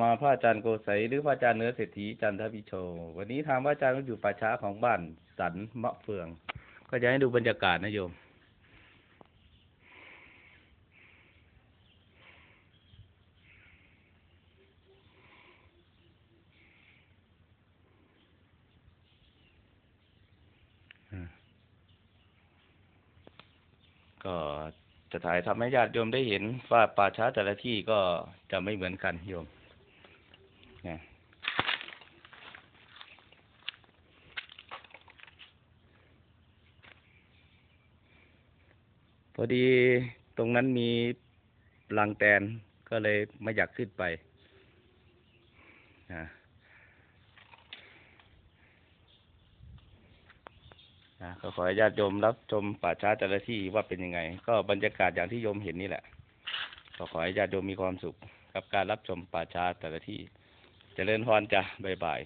มาพระอาจารย์โกไสยหรือพระอาจารย์เนื้อเศรษฐีจันทพิโช วันนี้ทางพระอาจารย์ก็อยู่ป่าช้าของบ้านสันมะเฟือง ก็จะให้ดูบรรยากาศนะโยม ก็จะถ่ายทำให้ญาติโยมได้เห็นว่าป่าช้าแต่ละที่ก็จะไม่เหมือนกันโยม นะพอดีตรงนั้นมีลังแตนก็เลยไม่อยากขึ้นไปนะนะก็ขอให้ญาติโยมรับชมป่าช้าแต่ละที่ว่าเป็นยังไง ก็บรรยากาศอย่างที่โยมเห็นนี่แหละ ก็ขอให้ญาติโยมมีความสุขกับการรับชมป่าช้าแต่ละที่ เจริญพรจ้ะบ๊ายบาย